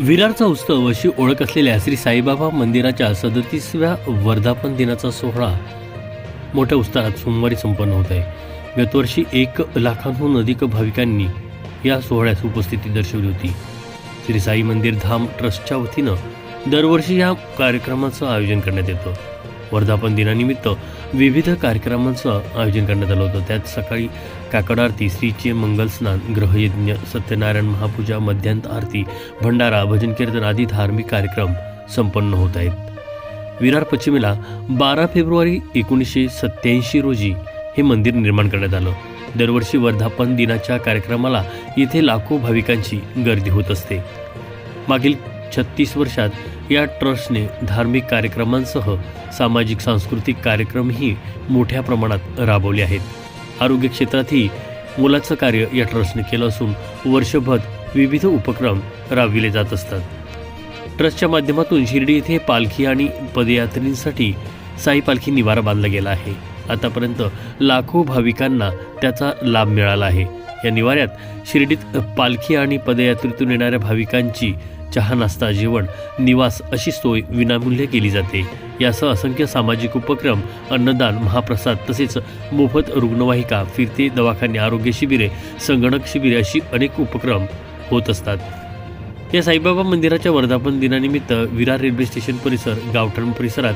विरारचा उत्सव अशी ओळख असलेल्या श्री साईबाबा मंदिराच्या सदतीसव्या वर्धापन दिनाचा सोहळा मोठ्या उत्साहात सोमवारी संपन्न होत आहे. गतवर्षी एक लाखांहून अधिक भाविकांनी या सोहळ्यास उपस्थिती दर्शवली होती. श्री साई मंदिर धाम ट्रस्टच्या वतीनं दरवर्षी या कार्यक्रमाचं आयोजन करण्यात येतं. वर्धापन दिनानिमित्त विविध कार्यक्रमांचं आयोजन करण्यात आलं होतं. त्यात सकाळी काकड आरती श्रीचे मंगलस्नान ग्रहयज्ञ सत्यनारायण महापूजा मध्यांत आरती भंडारा भजन कीर्तन आदी धार्मिक कार्यक्रम संपन्न होत आहेत. विरार पश्चिमेला बारा फेब्रुवारी एकोणीसशे सत्याऐंशी रोजी हे मंदिर निर्माण करण्यात आलं. दरवर्षी वर्धापन दिनाच्या कार्यक्रमाला येथे लाखो भाविकांची गर्दी होत असते. मागील छत्तीस वर्षात या ट्रस्टने धार्मिक कार्यक्रमांसह सामाजिक सांस्कृतिक कार्यक्रमही मोठ्या प्रमाणात राबवले आहेत. आरोग्य क्षेत्रातही मोलाचं कार्य या ट्रस्टने केलं असून वर्षभर विविध उपक्रम राबविले जात असतात. ट्रस्टच्या माध्यमातून शिर्डी येथे पालखी आणि पदयात्रींसाठी साई पालखी निवारा बांधला गेला आहे. आतापर्यंत लाखो भाविकांना त्याचा लाभ मिळाला आहे. या निवाऱ्यात शिर्डीत पालखी आणि पदयात्रेतून येणाऱ्या भाविकांची चहा नाश्ता जेवण निवास अशी सोय विनामूल्य केली जाते. यासह असंख्य सामाजिक उपक्रम अन्नदान महाप्रसाद तसेच मोफत रुग्णवाहिका फिरते दवाखाने आरोग्य शिबिरे संगणक शिबिरे अशी अनेक उपक्रम होत असतात. या साईबाबा मंदिराच्या वर्धापन दिनानिमित्त विरार रेल्वे स्टेशन परिसर गावठण परिसरात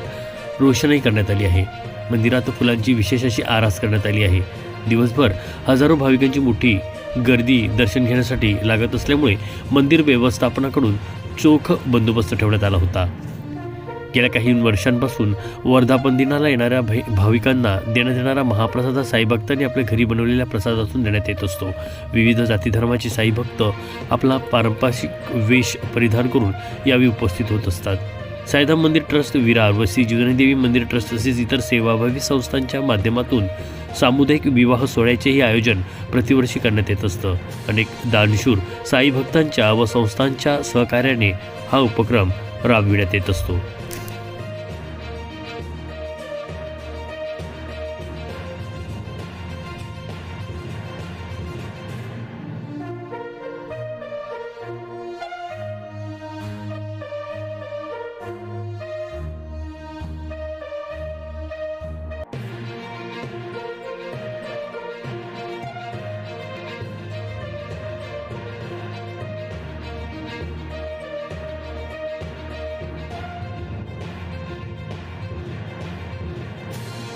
रोषणाई करण्यात आली आहे. मंदिरात फुलांची विशेष अशी आरास करण्यात आली आहे. दिवसभर हजारो भाविकांची मोठी गर्दी दर्शन घेण्यासाठी लागत असल्यामुळे मंदिर व्यवस्थापनाकडून चोख बंदोबस्त ठेवण्यात आला होता. गेल्या काही वर्षांपासून वर्धापन दिनाला येणाऱ्या भै भाविकांना देण्यात येणारा महाप्रसाद हा साईभक्तांनी आपल्या घरी बनवलेल्या प्रसादातून देण्यात येत असतो. विविध जाती धर्माचे साईभक्त आपला पारंपरिक वेश परिधान करून यावेळी उपस्थित होत असतात. साईधाम मंदिर ट्रस्ट विरार व श्री जीवनदेवी मंदिर ट्रस्ट तसेच इतर सेवाभावी संस्थांच्या माध्यमातून सामुदायिक विवाह सोहळ्याचेही आयोजन प्रतिवर्षी करण्यात येत असतं. अनेक दानशूर साई भक्तांच्या व संस्थांच्या सहकार्याने हा उपक्रम राबविण्यात येत असतो.